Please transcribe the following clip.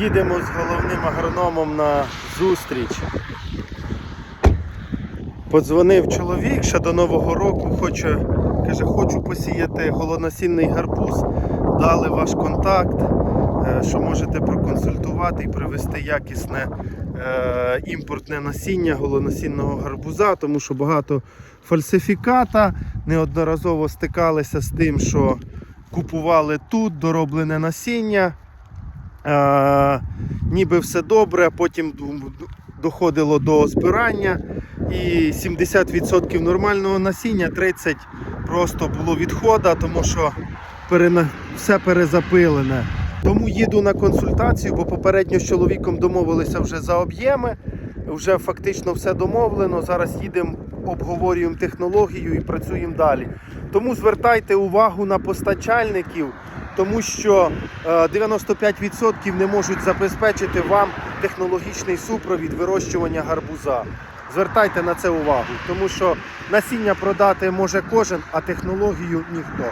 Їдемо з головним агрономом на зустріч. Подзвонив чоловік ще до Нового року, хоче, каже, хочу посіяти голонасінний гарбуз. Дали ваш контакт, е, що можете проконсультувати і привезти якісне е, імпортне насіння голонасінного гарбуза, тому що багато фальсифіката. Неодноразово стикалися з тим, що купували тут дороблене насіння. Е, ніби все добре, потім доходило до збирання. І 70% нормального насіння, 30% просто було відхода, тому що перена... все перезапилене. Тому їду на консультацію, бо попередньо з чоловіком домовилися вже за об'єми. Вже фактично все домовлено. Зараз їдемо, обговорюємо технологію і працюємо далі. Тому звертайте увагу на постачальників, тому що е, 95% не можуть забезпечити вам технологічний супровід вирощування гарбуза. Звертайте на це увагу, тому що насіння продати може кожен, а технологію ніхто.